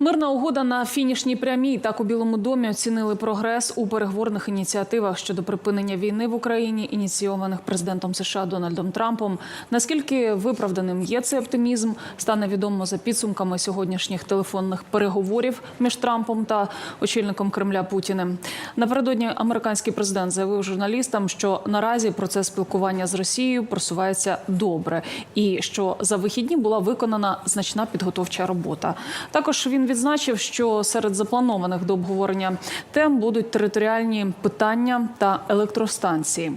Мирна угода на фінішній прямій. Так у Білому домі оцінили прогрес у переговорних ініціативах щодо припинення війни в Україні, ініційованих президентом США Дональдом Трампом. Наскільки виправданим є цей оптимізм, стане відомо за підсумками сьогоднішніх телефонних переговорів між Трампом та очільником Кремля Путіним. Напередодні американський президент заявив журналістам, що наразі процес спілкування з Росією просувається добре, і що за вихідні була виконана значна підготовча робота. Також він відзначив, що серед запланованих до обговорення тем будуть територіальні питання та електростанції.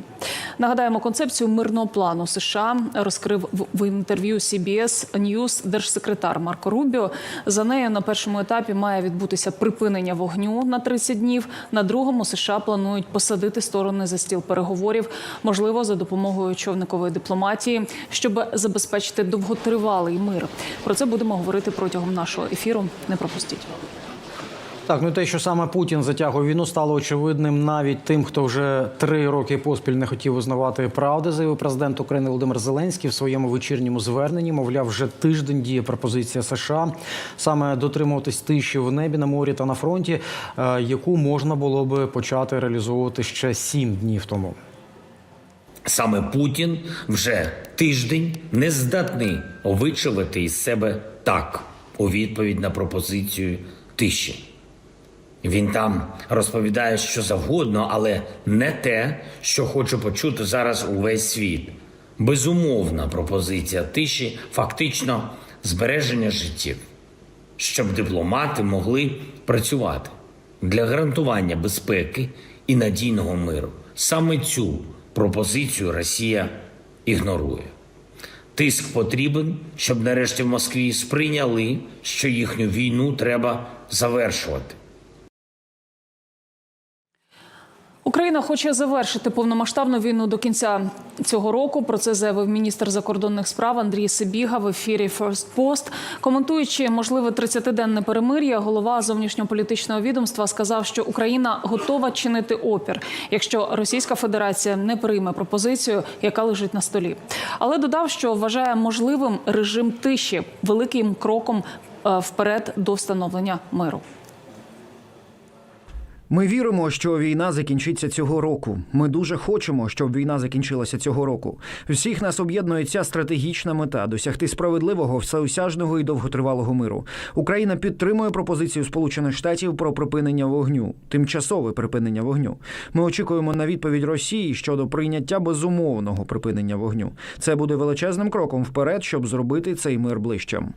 Нагадаємо, концепцію мирного плану США розкрив в- інтерв'ю CBS News держсекретар Марко Рубіо. За нею на першому етапі має відбутися припинення вогню на 30 днів. На другому США планують посадити сторони за стіл переговорів, можливо, за допомогою човникової дипломатії, щоб забезпечити довготривалий мир. Про це будемо говорити протягом нашого ефіру. Не пропустіть. Так, ну те, що саме Путін затягує війну, стало очевидним навіть тим, хто вже три роки поспіль не хотів визнавати правди, заявив президент України Володимир Зеленський в своєму вечірньому зверненні. Мовляв, вже тиждень діє пропозиція США саме дотримуватись тиші в небі на морі та на фронті, е, яку можна було би почати реалізовувати ще сім днів тому. Саме Путін вже тиждень не здатний вичавити із себе так у відповідь на пропозицію тиші. Він там розповідає що завгодно, але не те, що хоче почути зараз увесь світ. Безумовна пропозиція тиші фактично збереження життів, щоб дипломати могли працювати для гарантування безпеки і надійного миру. Саме цю пропозицію Росія ігнорує. Тиск потрібен, щоб нарешті в Москві сприйняли, що їхню війну треба завершувати. Україна хоче завершити повномасштабну війну до кінця цього року. Про це заявив міністр закордонних справ Андрій Сибіга в ефірі First Post. Коментуючи можливе 30-денне перемир'я, голова зовнішньополітичного відомства сказав, що Україна готова чинити опір, якщо Російська Федерація не прийме пропозицію, яка лежить на столі. Але додав, що вважає можливим режим тиші великим кроком е, вперед до встановлення миру. Ми віримо, що війна закінчиться цього року. Ми дуже хочемо, щоб війна закінчилася цього року. Всіх нас об'єднує ця стратегічна мета досягти справедливого, всеосяжного і довготривалого миру. Україна підтримує пропозицію Сполучених Штатів про припинення вогню, тимчасове припинення вогню. Ми очікуємо на відповідь Росії щодо прийняття безумовного припинення вогню. Це буде величезним кроком вперед, щоб зробити цей мир ближчим.